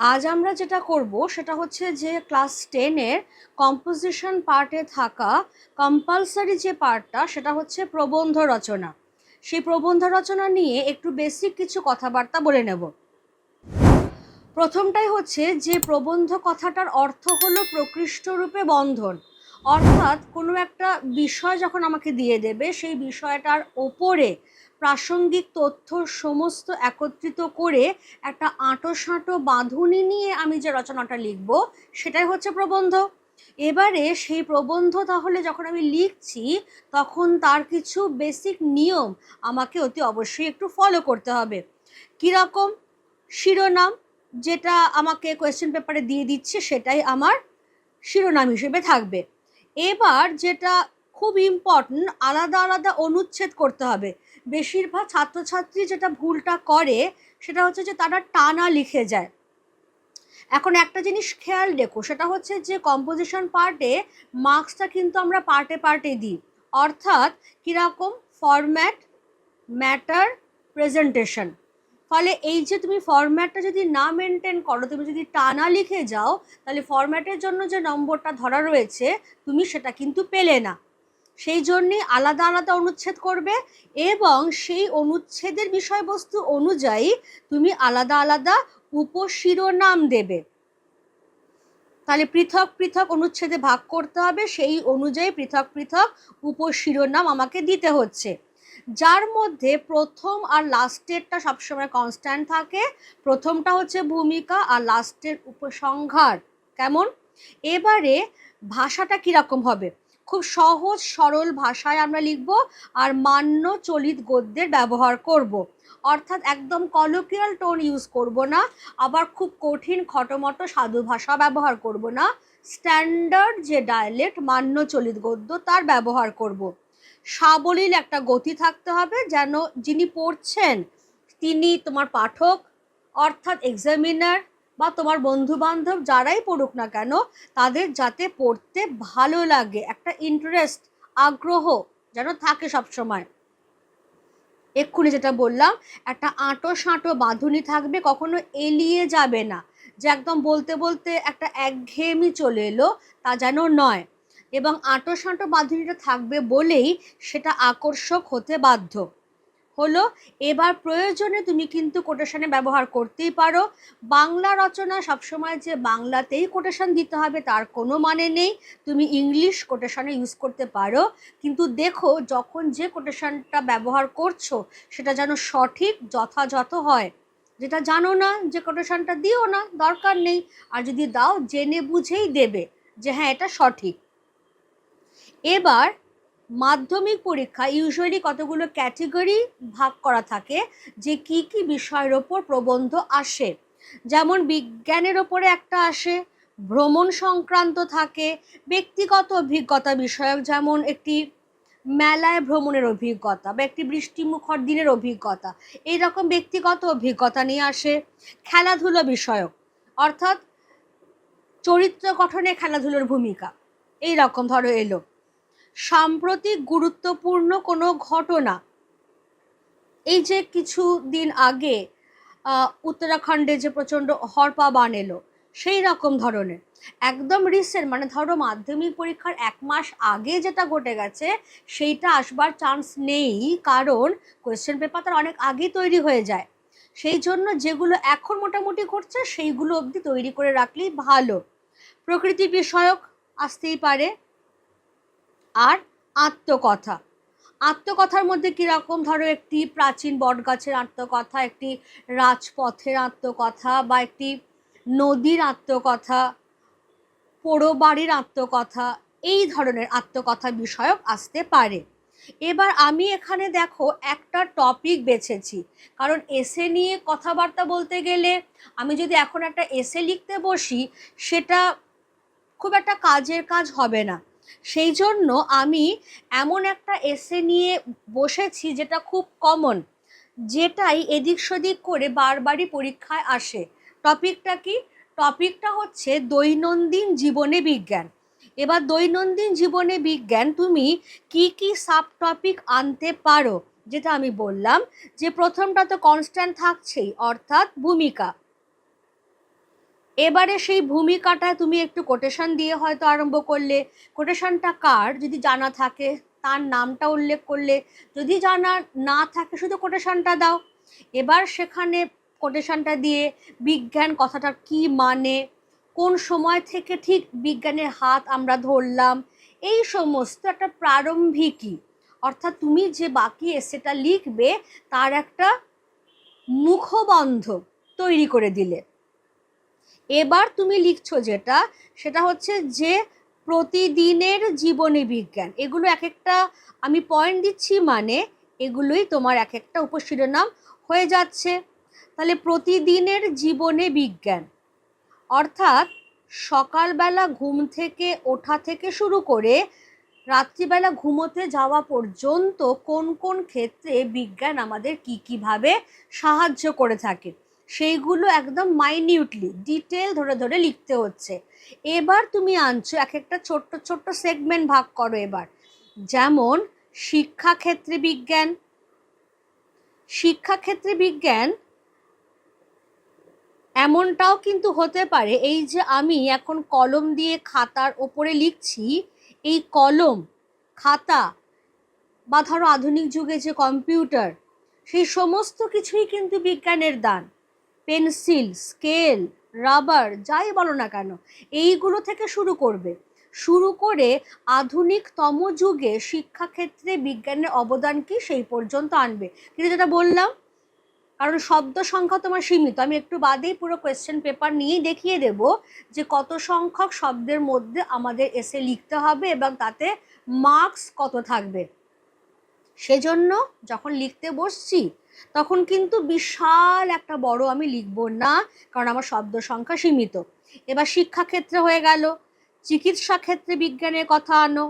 আজ আমরা যেটা করব সেটা হচ্ছে যে ক্লাস টেনের কম্পোজিশন পার্টে থাকা কম্পালসারি যে পার্টটা সেটা হচ্ছে প্রবন্ধ রচনা। সেই প্রবন্ধ রচনা নিয়ে একটু বেসিক কিছু কথাবার্তা বলে নেব। প্রথমটাই হচ্ছে যে প্রবন্ধ কথাটার অর্থ হলো প্রকৃষ্ট রূপে বন্ধন। অর্থাৎ কোনো একটা বিষয় যখন আমাকে দিয়ে দেবে, সেই বিষয়টার ওপরে প্রাসঙ্গিক তথ্য সমস্ত একত্রিত করে একটা আঁটো সাঁটো বাঁধুনি নিয়ে আমি যে রচনাটা লিখব, সেটাই হচ্ছে প্রবন্ধ। এবারে সেই প্রবন্ধ তাহলে যখন আমি লিখছি, তখন তার কিছু বেসিক নিয়ম আমাকে অতি অবশ্যই একটু ফলো করতে হবে। কীরকম শিরোনাম যেটা আমাকে কোয়েশ্চেন পেপারে দিয়ে দিচ্ছে, সেটাই আমার শিরোনাম হিসেবে থাকবে। এবার যেটা খুব ইম্পর্টেন্ট আলাদা আলাদা অনুচ্ছেদ করতে হবে। বেশিরভাগ ছাত্রছাত্রী যেটা ভুলটা করে, সেটা হচ্ছে যে তারা টানা লিখে যায়। এখন একটা জিনিস খেয়াল রেখো, সেটা হচ্ছে যে কম্পোজিশন পার্টে মার্কসটা কিন্তু আমরা পার্টে পার্টে দিই। অর্থাৎ কীরকম? ফরম্যাট ম্যাটার প্রেজেন্টেশন ফলে এই যে তুমি ফরম্যাটটা যদি না মেনটেন করো, তুমি যদি টানা লিখে যাও, তাহলে ফরম্যাটের জন্য যে নম্বরটা ধরা রয়েছে, তুমি সেটা কিন্তু পেলে না। সেই জন্যে আলাদা আলাদা অনুচ্ছেদ করবে এবং সেই অনুচ্ছেদের বিষয়বস্তু অনুযায়ী তুমি আলাদা আলাদা উপশিরোনাম দেবে। তাহলে পৃথক পৃথক অনুচ্ছেদে ভাগ করতে হবে, সেই অনুযায়ী পৃথক পৃথক উপশিরোনাম আমাকে দিতে হচ্ছে। যার মধ্যে প্রথম আর লাস্টেরটা সবসময় কনস্ট্যান্ট থাকে। প্রথমটা হচ্ছে ভূমিকা আর লাস্টের উপসংহার। কেমন? এবারে ভাষাটা কীরকম হবে? খুব সহজ, সরল ভাষায় আমরা লিখব, আর মান্য চলিত গদ্যের ব্যবহার করব। অর্থাৎ একদম কলোকিয়াল টোন ইউজ করব না, আবার খুব কঠিন, খটোমটো, সাধু ভাষা ব্যবহার করব না স্ট্যান্ডার্ড যে ডায়ালেক্ট মান্য চলিত গদ্য, তার ব্যবহার করব। সাবলীল একটা গতি থাকতে হবে, যেন যিনি পড়ছেন, তিনি তোমার পাঠক, অর্থাৎ এক্সামিনার বা তোমার বন্ধু বান্ধব যারাই পড়ুক না কেন, তাদের যাতে পড়তে ভালো লাগে, একটা ইন্টারেস্ট আগ্রহ যেন থাকে সবসময়। এক্ষুনি যেটা বললাম, একটা আঁটো সাঁটো বাঁধুনি থাকবে, কখনো এলিয়ে যাবে না। যে একদম বলতে বলতে একটা একঘেয়েমি চলে এলো, তা যেন নয়। এবং আঁটো সাঁটো বাঁধুনিটা থাকবে বলেই সেটা আকর্ষক হতে বাধ্য। হলো, এবার প্রয়োজনে তুমি কিন্তু কোটেশনে ব্যবহার করতেই পারো। বাংলা রচনা সবসময় যে বাংলাতেই কোটেশন দিতে হবে, তার কোনো মানে নেই। তুমি ইংলিশ কোটেশনে ইউজ করতে পারো। কিন্তু দেখো, যখন যে কোটেশনটা ব্যবহার করছ, সেটা যেন সঠিক, যথাযথ হয়। যেটা জানো না, যে কোটেশনটা দিও না, দরকার নেই। আর যদি দাও, জেনে বুঝেই দেবে যে হ্যাঁ এটা সঠিক। এবার মাধ্যমিক পরীক্ষা ইউজুয়ালি কতগুলো ক্যাটেগরি ভাগ করা থাকে, যে কি কি বিষয়ের ওপর প্রবন্ধ আসে? যেমন বিজ্ঞানের ওপরে একটা আসে, ভ্রমণ সংক্রান্ত থাকে, ব্যক্তিগত অভিজ্ঞতা বিষয়ক যেমন একটি মেলায় ভ্রমণের অভিজ্ঞতা বা একটি বৃষ্টিমুখর দিনের অভিজ্ঞতা এই রকম ব্যক্তিগত অভিজ্ঞতা নিয়ে আসে। খেলাধুলো বিষয়ক, অর্থাৎ চরিত্র গঠনে খেলাধুলোর ভূমিকা এই রকম ধরো এলো। সাম্প্রতিক গুরুত্বপূর্ণ কোনো ঘটনা? এই যে কিছু দিন আগে উত্তরাখণ্ডে যে প্রচণ্ড হরপা বান এলো, সেই রকম ধরনের। একদম রিসেন্ট মানে ধরো মাধ্যমিক পরীক্ষার এক মাস আগে যেটা ঘটে গেছে, সেইটা আসবার চান্স নেই, কারণ কোয়েশ্চেন পেপার তার অনেক আগেই তৈরি হয়ে যায়। সেই জন্য যেগুলো এখন মোটামুটি ঘটছে, সেইগুলো অবধি তৈরি করে রাখলেই ভালো। প্রকৃতি বিষয়ক, আসতেই পারে। আর আত্মকথা। আত্মকথার মধ্যে কীরকম ধরো একটি প্রাচীন বটগাছের আত্মকথা, একটি রাজপথের আত্মকথা বা একটি নদীর আত্মকথা পোড়ো বাড়ির আত্মকথা, এই ধরনের আত্মকথা বিষয়ক আসতে পারে। এবার আমি এখানে দেখো একটা টপিক বেছেছি। কারণ এসে নিয়ে কথাবার্তা বলতে গেলে আমি যদি এখন একটা এসে লিখতে বসি, সেটা খুব একটা কাজের কাজ হবে না। সেই জন্য আমি এমন একটা এসে নিয়ে বসেছি যেটা খুব কমন যেটাই এদিক সেদিক করে বারবারই পরীক্ষায় আসে। টপিকটা কি? টপিকটা হচ্ছে দৈনন্দিন জীবনে বিজ্ঞান। এবার দৈনন্দিন জীবনে বিজ্ঞান তুমি কি কি সাব টপিক আনতে পারো? যেটা আমি বললাম যে প্রথমটা তো কনস্ট্যান্ট থাকছেই, অর্থাৎ ভূমিকা। এবারে সেই ভূমিকাটায় তুমি একটু কোটেশন দিয়ে হয়তো আরম্ভ করলে। কোটেশনটা কার? যদি জানা থাকে, তার নামটা উল্লেখ করলে। যদি জানা না থাকে, শুধু কোটেশনটা দাও। এবার সেখানে কোটেশনটা দিয়ে বিজ্ঞান কথাটার কি মানে? কোন সময় থেকে ঠিক বিজ্ঞানের হাত আমরা ধরলাম? এই সমস্ত একটা প্রারম্ভিকই। অর্থাৎ তুমি যে বাকি এসেটা লিখবে, তার একটা মুখবন্ধ তৈরি করে দিলে। এবার তুমি লিখছো যেটা, সেটা হচ্ছে যে প্রতিদিনের জীবনী বিজ্ঞান। এগুলো এক একটা আমি পয়েন্ট দিচ্ছি মানে এগুলোই তোমার এক একটা উপশিরোনাম হয়ে যাচ্ছে। তাহলে প্রতিদিনের জীবনে বিজ্ঞান। অর্থাৎ সকালবেলা ঘুম থেকে ওঠা থেকে শুরু করে রাত্রিবেলা ঘুমোতে যাওয়া পর্যন্ত কোন কোন ক্ষেত্রে বিজ্ঞান আমাদের কী কীভাবে সাহায্য করে থাকে? সেইগুলো একদম মাইনিউটলি ডিটেল ধরে ধরে লিখতে হচ্ছে। এবার তুমি আনছো এক একটা ছোট্ট ছোট্ট সেগমেন্ট ভাগ করো এবার। যেমন, শিক্ষাক্ষেত্রে বিজ্ঞান। শিক্ষাক্ষেত্রে বিজ্ঞান এমনটাও কিন্তু হতে পারে, এই যে আমি এখন কলম দিয়ে খাতার ওপরে লিখছি, এই কলম, খাতা বা ধরো আধুনিক যুগে যে কম্পিউটার, সেই সমস্ত কিছুই কিন্তু বিজ্ঞানের দান। পেন্সিল, স্কেল, রাবার, যাই বলো না কেন, এইগুলো থেকে শুরু করবে। শুরু করে আধুনিকতম যুগে শিক্ষাক্ষেত্রে বিজ্ঞানের অবদান কি সেই পর্যন্ত আনবে। কিন্তু যেটা বললাম, কারণ শব্দ সংখ্যা তোমার সীমিত। আমি একটু বাদেই পুরো কোয়েশ্চেন পেপার নিয়েই দেখিয়ে দেব যে কত সংখ্যক শব্দের মধ্যে আমাদের এসে লিখতে হবে এবং তাতে মার্কস কত থাকবে। সেজন্য যখন লিখতে বসছি তখন কিন্তু বিশাল একটা বড় আমি লিখব না, কারণ আমার শব্দ সংখ্যা সীমিত। এবার শিক্ষাক্ষেত্রে হয়ে গেল, চিকিৎসা ক্ষেত্রে বিজ্ঞানের কথা আনো।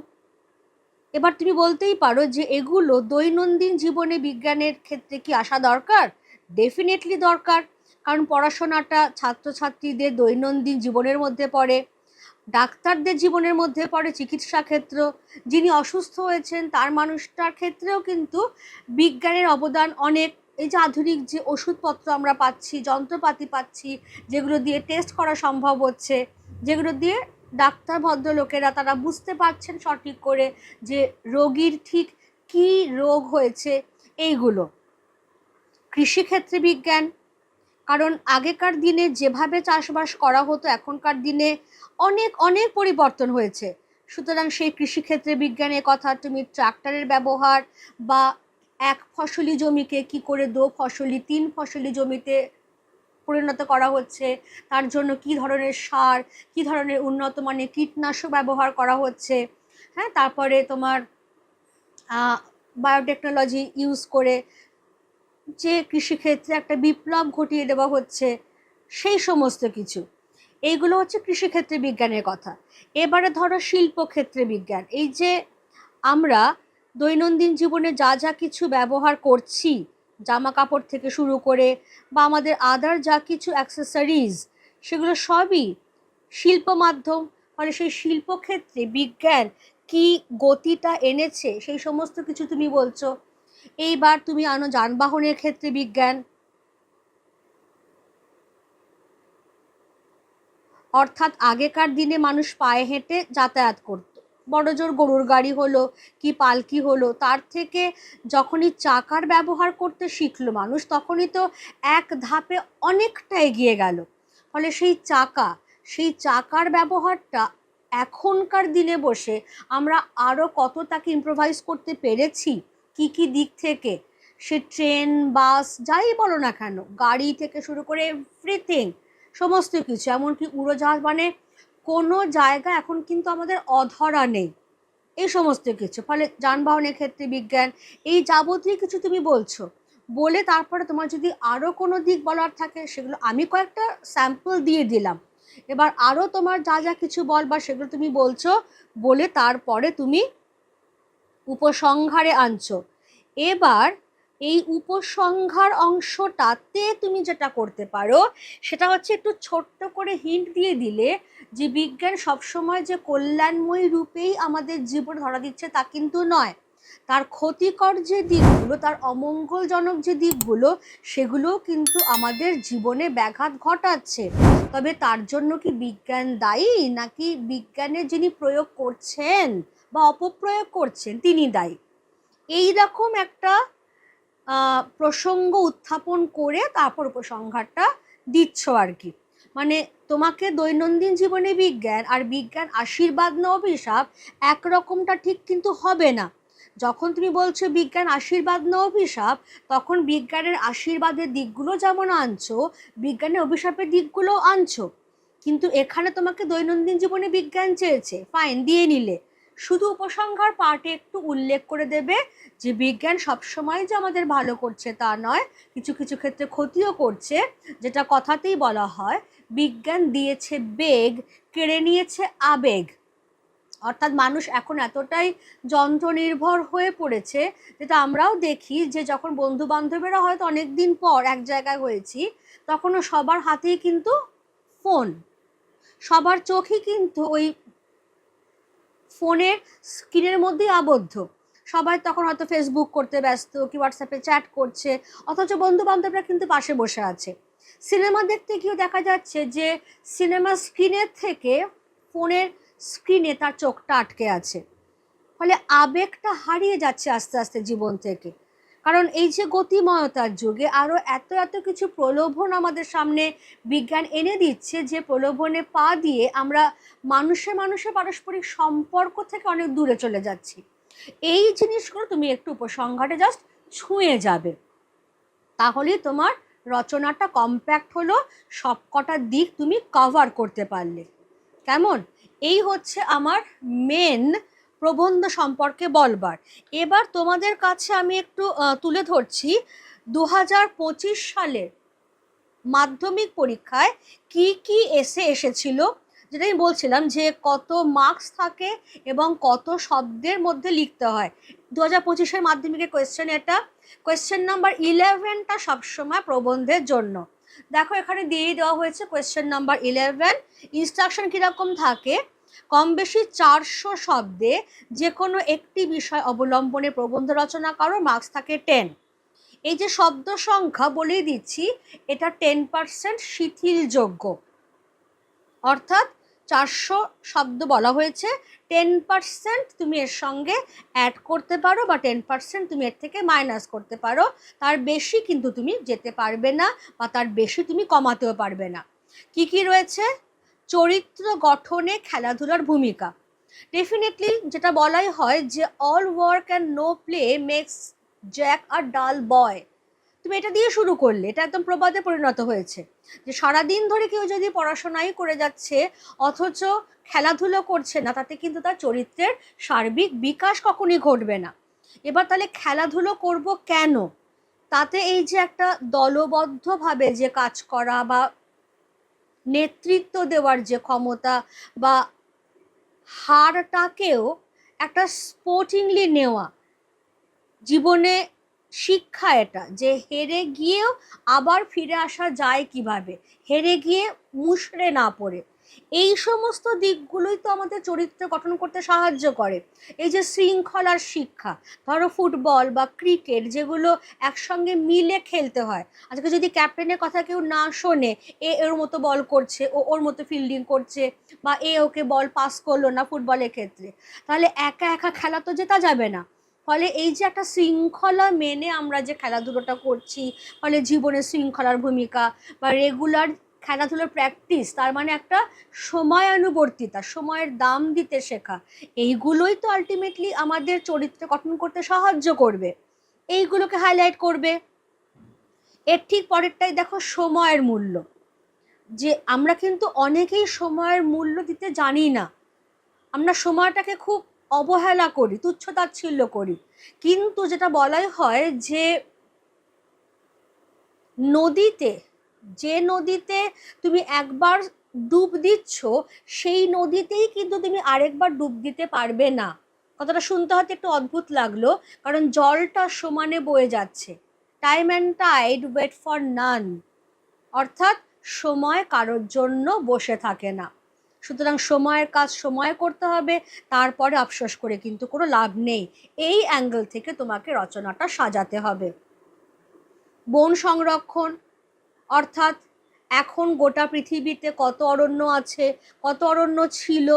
এবার তুমি বলতেই পারো যে এগুলো দৈনন্দিন জীবনে বিজ্ঞানের ক্ষেত্রে কি আসা দরকার? ডেফিনেটলি দরকার, কারণ পড়াশোনাটা ছাত্রছাত্রীদের দৈনন্দিন জীবনের মধ্যে পড়ে। ডাক্তারদের জীবনের মধ্যে পড়ে চিকিৎসা ক্ষেত্র। যিনি অসুস্থ হয়েছেন, তার মানুষটার ক্ষেত্রেও কিন্তু বিজ্ঞানের অবদান অনেক। এই যে আধুনিক যে ওষুধপত্র আমরা পাচ্ছি, যন্ত্রপাতি পাচ্ছি, যেগুলো দিয়ে টেস্ট করা সম্ভব হচ্ছে, যেগুলো দিয়ে ডাক্তার ভদ্রলোকেরা তারা বুঝতে পারছেন সঠিক করে যে রোগীর ঠিক কী রোগ হয়েছে, এইগুলো। কৃষিক্ষেত্রে বিজ্ঞান কারণ আগেকার দিনে যেভাবে চাষবাস করা হতো, এখনকার দিনে অনেক অনেক পরিবর্তন হয়েছে। সুতরাং সেই কৃষিক্ষেত্রে বিজ্ঞানের কথা, তুমি ট্রাক্টরের ব্যবহার বা এক ফসলি জমিকে কি করে দো ফসলি, তিন ফসলি জমিতে পরিণত করা হচ্ছে, তার জন্য কি ধরনের সার, কি ধরনের উন্নত মানের কীটনাশক ব্যবহার করা হচ্ছে হ্যাঁ? তারপরে তোমার বায়োটেকনোলজি ইউজ করে যে কৃষিক্ষেত্রে একটা বিপ্লব ঘটিয়ে দেওয়া হচ্ছে, সেই সমস্ত কিছু। এইগুলো হচ্ছে কৃষিক্ষেত্রে বিজ্ঞানের কথা। এবারে ধরো শিল্পক্ষেত্রে বিজ্ঞান। এই যে আমরা দৈনন্দিন জীবনে যা যা কিছু ব্যবহার করছি জামা কাপড় থেকে শুরু করে বা আমাদের আদার যা কিছু অ্যাক্সেসরিজ সেগুলো সবই শিল্প মাধ্যম ফলে সেই শিল্পক্ষেত্রে বিজ্ঞান কি গতিটা এনেছে, সেই সমস্ত কিছু তুমি বলছো। এইবার তুমি আনো যানবাহনের ক্ষেত্রে বিজ্ঞান। অর্থাৎ আগেকার দিনে মানুষ পায়ে হেঁটে যাতায়াত করত। বড় জোর গরুর গাড়ি হলো কি পালকি হলো, তার থেকে যখনই চাকার ব্যবহার করতে শিখলো মানুষ, তখনই তো এক ধাপে অনেকটা এগিয়ে গেল। ফলে সেই চাকা, সেই চাকার ব্যবহারটা এখনকার দিনে বসে আমরা আরও কত তাকে ইম্প্রোভাইজ করতে পেরেছি কি কি দিক থেকে? সে ট্রেন, বাস, যাই বলো না কেন, গাড়ি থেকে শুরু করে এভরিথিং সমস্ত কিছু। এমনকি উড়োজাহাজ মানে কোনো জায়গা এখন কিন্তু আমাদের অধরা নেই। এই সমস্ত কিছু। ফলে যানবাহনের ক্ষেত্রে বিজ্ঞান, এই যাবতীয় কিছু তুমি বলছো। বলে তারপরে তোমার যদি আরও কোনো দিক বলার থাকে, সেগুলো আমি কয়েকটা স্যাম্পল দিয়ে দিলাম। এবার আরও তোমার যা যা কিছু বলবার, সেগুলো তুমি বলছো, বলে তারপরে তুমি উপসংহারে আনছো। এবার এই উপসংহার অংশটাতে তুমি যেটা করতে পারো, সেটা হচ্ছে একটু ছোট্ট করে হিন্ট দিয়ে দিলে যে বিজ্ঞান সবসময় যে কল্যাণময়ী রূপেই আমাদের জীবন ধরা দিচ্ছে তা কিন্তু নয়। তার ক্ষতিকর যে দিকগুলো, তার অমঙ্গলজনক যে দিকগুলো, সেগুলোও কিন্তু আমাদের জীবনে ব্যাঘাত ঘটাচ্ছে। তবে তার জন্য কি বিজ্ঞান দায়ী, নাকি বিজ্ঞানের যিনি প্রয়োগ করছেন বা অপপ্রয়োগ করছেন, তিনি দায়ী। এই রকম একটা প্রসঙ্গ উত্থাপন করে তারপর উপসংহারটা দিচ্ছ আর কি। মানে তোমাকে দৈনন্দিন জীবনে বিজ্ঞান আর বিজ্ঞান আশীর্বাদ না অভিশাপ একরকমটা ঠিক কিন্তু হবে না। যখন তুমি বলছো বিজ্ঞান আশীর্বাদ না অভিশাপ, তখন বিজ্ঞানের আশীর্বাদের দিকগুলো যেমন আনছো, বিজ্ঞানের অভিশাপের দিকগুলো আনছো। কিন্তু এখানে তোমাকে দৈনন্দিন জীবনে বিজ্ঞান চেয়েছে ফাইন দিয়ে নিলে। শুধু উপসংহার পার্টে একটু উল্লেখ করে দেবে যে বিজ্ঞান সবসময় যে আমাদের ভালো করছে তা নয়, কিছু কিছু ক্ষেত্রে ক্ষতিও করছে। যেটা কথাতেই বলা হয়, বিজ্ঞান দিয়েছে বেগ, কেড়ে নিয়েছে আবেগ। অর্থাৎ মানুষ এখন এতটাই যন্ত্রনির্ভর হয়ে পড়েছে, যেটা আমরাও দেখি যে যখন বন্ধু বান্ধবেরা হয়তো অনেক দিন পর এক জায়গায় হয়েছি, তখনও সবার হাতেই কিন্তু ফোন সবার চোখই কিন্তু ওই ফোনের স্ক্রিনের মধ্যেই আবদ্ধ। সবাই তখন হয়তো ফেসবুক করতে ব্যস্ত কি হোয়াটসঅ্যাপে চ্যাট করছে, অথচ বন্ধু বান্ধবরা কিন্তু পাশে বসে আছে। সিনেমা দেখতে গিয়েও দেখা যাচ্ছে যে সিনেমা স্ক্রিনের থেকে ফোনের স্ক্রিনে তার চোখটা আটকে আছে। ফলে আবেগটা হারিয়ে যাচ্ছে আস্তে আস্তে জীবন থেকে। কারণ এই যে গতিময়তার যুগে আরও এত এত কিছু প্রলোভন আমাদের সামনে বিজ্ঞান এনে দিচ্ছে যে প্রলোভনে পা দিয়ে আমরা মানুষে মানুষে পারস্পরিক সম্পর্ক থেকে অনেক দূরে চলে যাচ্ছি। এই জিনিসগুলো তুমি একটু উপসংহারে জাস্ট ছুঁয়ে যাবে। তাহলেই তোমার রচনাটা কম্প্যাক্ট হলো, সবকটা দিক তুমি কভার করতে পারলে। কেমন? এই হচ্ছে আমার মেন প্রবন্ধ সম্পর্কে বলবার। এবার তোমাদের কাছে আমি একটু তুলে ধরছি দু হাজার পঁচিশ সালের মাধ্যমিক পরীক্ষায় কি কি এসে এসেছিল? যেটা আমি বলছিলাম যে কত মার্কস থাকে এবং কত শব্দের মধ্যে লিখতে হয়। দু হাজার পঁচিশের মাধ্যমিকের কোয়েশ্চেন এটা। কোয়েশ্চেন নাম্বার ইলেভেনটা সবসময় প্রবন্ধের জন্য। দেখো এখানে দিয়ে দেওয়া হয়েছে কোয়েশ্চেন নাম্বার ইলেভেন ইনস্ট্রাকশন কীরকম থাকে? কম বেশি চারশো শব্দে যে কোনো একটি বিষয় অবলম্বনে প্রবন্ধ রচনা করো মার্কস থাকে টেন এই যে শব্দ সংখ্যা বলেই দিচ্ছি, এটা টেন পার্সেন্ট শিথিলযোগ্য। অর্থাৎ চারশো শব্দ বলা হয়েছে টেন পার্সেন্ট তুমি এর সঙ্গে অ্যাড করতে পারো বা টেন পার্সেন্ট তুমি এর থেকে মাইনাস করতে পারো। তার বেশি কিন্তু তুমি যেতে পারবে না বা তার বেশি তুমি কমাতেও পারবে না। কি কি রয়েছে? চরিত্র গঠনে খেলাধুলার ভূমিকা। ডেফিনেটলি যেটা বলাই হয় যে all work and no play makes Jack a dull boy তুমি এটা দিয়ে শুরু করলে, এটা একদম প্রবাদে পরিণত হয়েছে। যে সারাদিন ধরে কেউ যদি পড়াশোনাই করে যাচ্ছে, অথচ খেলাধুলো করছে না, তাতে কিন্তু তার চরিত্রের সার্বিক বিকাশ কখনই ঘটবে না। এবার তাহলে খেলাধুলো করব কেন? তাতে এই যে একটা দলবদ্ধভাবে যে কাজ করা বা নেতৃত্ব দেওয়ার যে ক্ষমতা বা হারটাকেও একটা স্পোর্টিংলি নেওয়া। জীবনে শিক্ষা এটা যে হেরে গিয়েও আবার ফিরে আসা যায় কীভাবে? হেরে গিয়ে মুশড়ে না পড়ে। এই সমস্ত দিকগুলোই তো আমাদের চরিত্র গঠন করতে সাহায্য করে। এই যে শৃঙ্খলার শিক্ষা, ধরো ফুটবল বা ক্রিকেট যেগুলো একসঙ্গে মিলে খেলতে হয়। আজকে যদি ক্যাপ্টেনের কথা কেউ না শোনে, এ এর মতো বল করছে, ও ওর মতো ফিল্ডিং করছে বা এ ওকে বল পাস করল না ফুটবলের ক্ষেত্রে, তাহলে একা একা খেলা তো জেতা যাবে না। ফলে এই যে একটা শৃঙ্খলা মেনে আমরা যে খেলাধুলোটা করছি, ফলে জীবনে শৃঙ্খলার ভূমিকা বা রেগুলার খেলাধুলোর প্র্যাকটিস তার মানে একটা সময়ানুবর্তিতা, সময়ের দাম দিতে শেখা, এইগুলোই তো আলটিমেটলি আমাদের চরিত্র গঠন করতে সাহায্য করবে। এইগুলোকে হাইলাইট করবে। এর ঠিক পরেরটাই দেখো সময়ের মূল্য। যে আমরা কিন্তু অনেকেই সময়ের মূল্য দিতে জানি না। আমরা সময়টাকে খুব অবহেলা করি তুচ্ছতাচ্ছিল্য করি। কিন্তু যেটা বলাই হয় যে নদীতে যে নদীতে তুমি একবার ডুব দিচ্ছ, সেই নদীতেই কিন্তু তুমি আরেকবার ডুব দিতে পারবে না। কথাটা শুনতে হয়তো একটু অদ্ভুত লাগল, কারণ জলটা সমানে বয়ে যাচ্ছে। Time and tide wait for none অর্থাৎ সময় কারোর জন্য বসে থাকে না। সুতরাং সময়ের কাজ সময়ে করতে হবে, তারপরে আফসোস করে কিন্তু কোনো লাভ নেই। এই অ্যাঙ্গেল থেকে তোমাকে রচনাটা সাজাতে হবে। বন সংরক্ষণ অর্থাৎ এখন গোটা পৃথিবীতে কত অরণ্য আছে, কত অরণ্য ছিল,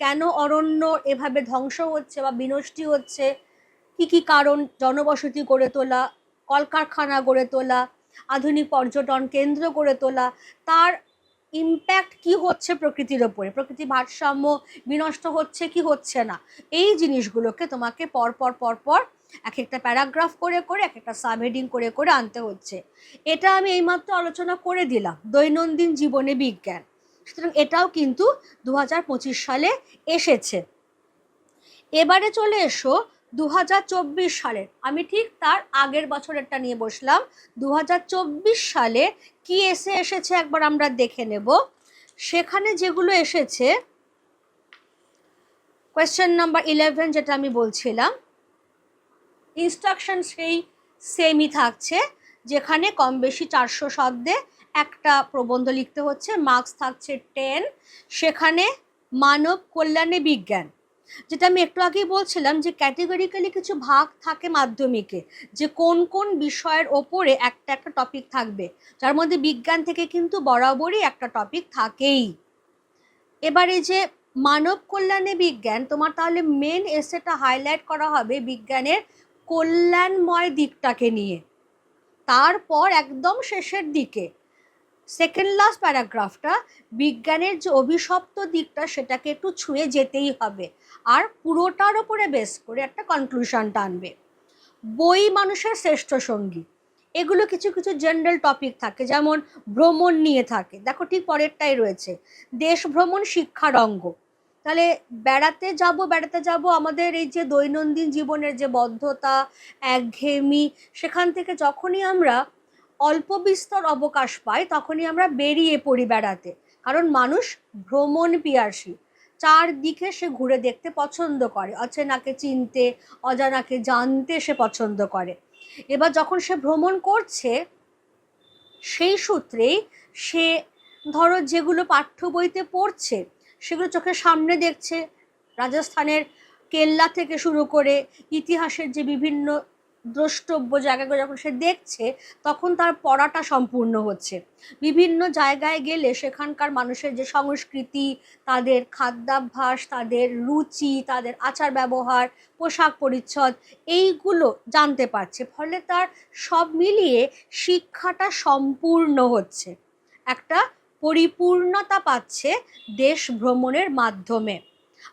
কেন অরণ্য এভাবে ধ্বংস হচ্ছে বা বিনষ্টি হচ্ছে, কি কি কারণ জনবসতি গড়ে তোলা, কলকারখানা গড়ে তোলা, আধুনিক পর্যটন কেন্দ্র গড়ে তোলা, তার ইম্প্যাক্ট কি হচ্ছে প্রকৃতির ওপরে? প্রকৃতি ভারসাম্য বিনষ্ট হচ্ছে কি হচ্ছে না? এই জিনিসগুলোকে তোমাকে পরপর পরপর এক একটা প্যারাগ্রাফ করে করে এক একটা সাবহেডিং করে করে আনতে হচ্ছে। এটা আমি এইমাত্র আলোচনা করে দিলাম, দৈনন্দিন জীবনে বিজ্ঞান। সুতরাং এটাও কিন্তু দু হাজার পঁচিশ সালে এসেছে। এবারে চলে এসো দু সালের। আমি ঠিক তার আগের বছরেরটা নিয়ে বসলাম। দু হাজার চব্বিশ সালে কি এসে এসেছে একবার আমরা দেখে নেব। সেখানে যেগুলো এসেছে কোয়েশ্চেন নাম্বার ইলেভেন যেটা আমি বলছিলাম ইনস্ট্রাকশন সেই সেমই থাকছে, যেখানে কম বেশি চারশো শব্দে একটা প্রবন্ধ লিখতে হচ্ছে মার্কস থাকছে টেন সেখানে মানব কল্যাণে বিজ্ঞান। যেটা আমি একটু আগেই বলছিলাম যে ক্যাটেগরিক্যালি কিছু ভাগ থাকে মাধ্যমিকে, যে কোন কোন বিষয়ের ওপরে একটা একটা টপিক থাকবে। যার মধ্যে বিজ্ঞান থেকে কিন্তু বরাবরই একটা টপিক থাকেই। এবারে যে মানব কল্যাণে বিজ্ঞান, তোমার তাহলে মেন এসেটা হাইলাইট করা হবে বিজ্ঞানের কল্যাণময় দিকটাকে নিয়ে। তারপর একদম শেষের দিকে। সেকেন্ড লাস্ট প্যারাগ্রাফটা বিজ্ঞানের যে অভিশপ্ত দিকটা সেটাকে একটু ছুঁয়ে যেতেই হবে। আর পুরোটার ওপরে বেস করে একটা কনক্লুশন টানবে। বই মানুষের শ্রেষ্ঠ সঙ্গী। এগুলো কিছু কিছু জেনারেল টপিক থাকে, যেমন ভ্রমণ নিয়ে থাকে। দেখো ঠিক পরেরটাই রয়েছে। দেশ ভ্রমণ শিক্ষার অঙ্গ। তাহলে বেড়াতে যাব বেড়াতে যাব, আমাদের এই যে দৈনন্দিন জীবনের যে বদ্ধতা, একঘেয়েমি, সেখান থেকে যখনই আমরা অল্প বিস্তর অবকাশ পাই, তখনই আমরা বেরিয়ে পড়ি বেড়াতে। কারণ মানুষ ভ্রমণ পিয়াসী চারদিকে সে ঘুরে দেখতে পছন্দ করে। অচেনাকে চিনতে, অজানাকে জানতে সে পছন্দ করে। এবার যখন সে ভ্রমণ করছে, সেই সূত্রেই সে, ধরো যেগুলো পাঠ্য বইতে পড়ছে সেগুলো চোখের সামনে দেখছে। রাজস্থানের কেল্লা থেকে শুরু করে ইতিহাসের যে বিভিন্ন দ্রষ্টব্য জায়গাগুলো যখন সে দেখছে, তখন তার পড়াটা সম্পূর্ণ হচ্ছে। বিভিন্ন জায়গায় গেলে সেখানকার মানুষের যে সংস্কৃতি, তাদের খাদ্যাভ্যাস, তাদের রুচি, তাদের আচার ব্যবহার, পোশাক পরিচ্ছদ, এইগুলো জানতে পারছে। ফলে তার সব মিলিয়ে শিক্ষাটা সম্পূর্ণ হচ্ছে। একটা পরিপূর্ণতা পাচ্ছে দেশ ভ্রমণের মাধ্যমে।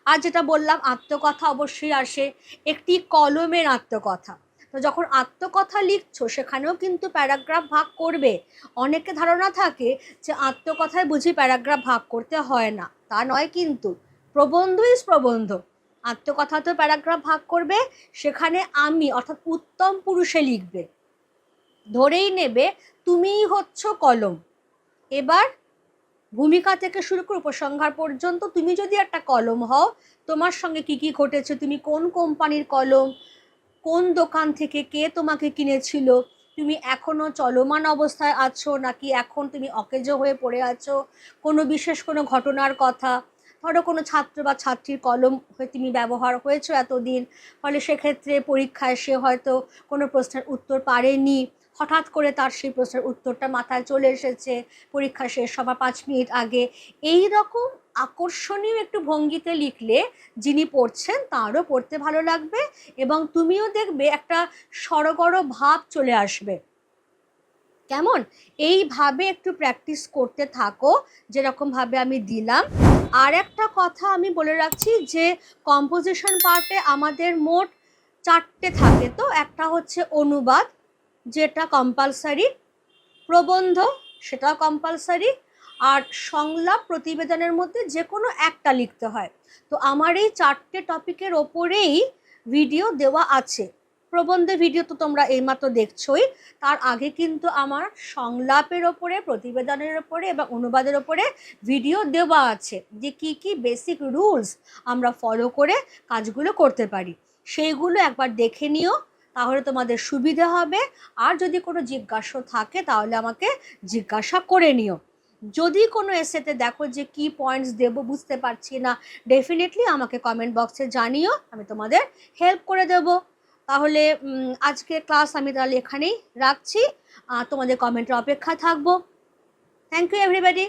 আর যেটা বললাম, আত্মকথা অবশ্যই আসে, একটি কলমের আত্মকথা। তো যখন আত্মকথা লিখছো, সেখানেও কিন্তু প্যারাগ্রাফ ভাগ করবে। অনেকে ধারণা থাকে যে আত্মকথায় বুঝি প্যারাগ্রাফ ভাগ করতে হয় না। তা নয় কিন্তু, প্রবন্ধ ইস প্রবন্ধ। আত্মকথা তো প্যারাগ্রাফ ভাগ করবে, সেখানে আমি, অর্থাৎ উত্তম পুরুষে লিখবে। ধরেই নেবে, তুমিই হচ্ছ কলম। এবার ভূমিকা থেকে শুরু করে উপসংহার পর্যন্ত তুমি যদি একটা কলম হও, তোমার সঙ্গে কি কি ঘটেছে, তুমি কোন কোম্পানির কলম, কোন দোকান থেকে কে তোমাকে কিনেছিল, তুমি এখনও চলমান অবস্থায় আছো নাকি এখন তুমি অকেজো হয়ে পড়ে আছো, কোনো বিশেষ কোনো ঘটনার কথা, ধরো কোনো ছাত্র বা ছাত্রীর কলম হয়ে তুমি ব্যবহার হয়েছো এতদিন, ফলে সেক্ষেত্রে পরীক্ষায় সে হয়তো কোনো প্রশ্নের উত্তর পারেনি হঠাৎ করে তার সেই প্রশ্নের উত্তরটা মাথায় চলে এসেছে। পরীক্ষা শেষ হবার পাঁচ মিনিট আগে। এই রকম আকর্ষণীয় একটু ভঙ্গিতে লিখলে যিনি পড়ছেন তারও পড়তে ভালো লাগবে এবং তুমিও দেখবে একটা সড়গড় ভাব চলে আসবে। কেমন? এইভাবে একটু প্র্যাকটিস করতে থাকো, যেরকমভাবে আমি দিলাম। আর একটা কথা আমি বলে রাখছি যে কম্পোজিশন পার্টে আমাদের মোট চারটে থাকে তো। একটা হচ্ছে অনুবাদ যেটা কম্পালসারি প্রবন্ধ সেটাও কম্পালসারি আর সংলাপ প্রতিবেদনের মধ্যে যে কোনো একটা লিখতে হয়। তো আমার এই চারটে টপিকের ওপরেই ভিডিও দেওয়া আছে। প্রবন্ধে ভিডিও তো তোমরা এইমাত্র দেখছোই। তার আগে কিন্তু আমার সংলাপের ওপরে, প্রতিবেদনের ওপরে এবং অনুবাদের ওপরে ভিডিও দেওয়া আছে যে কি কি বেসিক রুলস আমরা ফলো করে কাজগুলো করতে পারি। সেইগুলো একবার দেখে নিও। তাহলে তোমাদের সুবিধা হবে। আর যদি কোনো জিজ্ঞাসা থাকে, তাহলে আমাকে জিজ্ঞাসা করে নিও। যদি কোনো এসেতে দেখো যে কি পয়েন্টস দেব, বুঝতে পারছি না ডেফিনেটলি আমাকে কমেন্ট বক্সে জানিও, আমি তোমাদের হেল্প করে দেব। তাহলে আজকের ক্লাস আমি তাহলে এখানেই রাখছি। তোমাদের কমেন্টের অপেক্ষা থাকব। Thank you everybody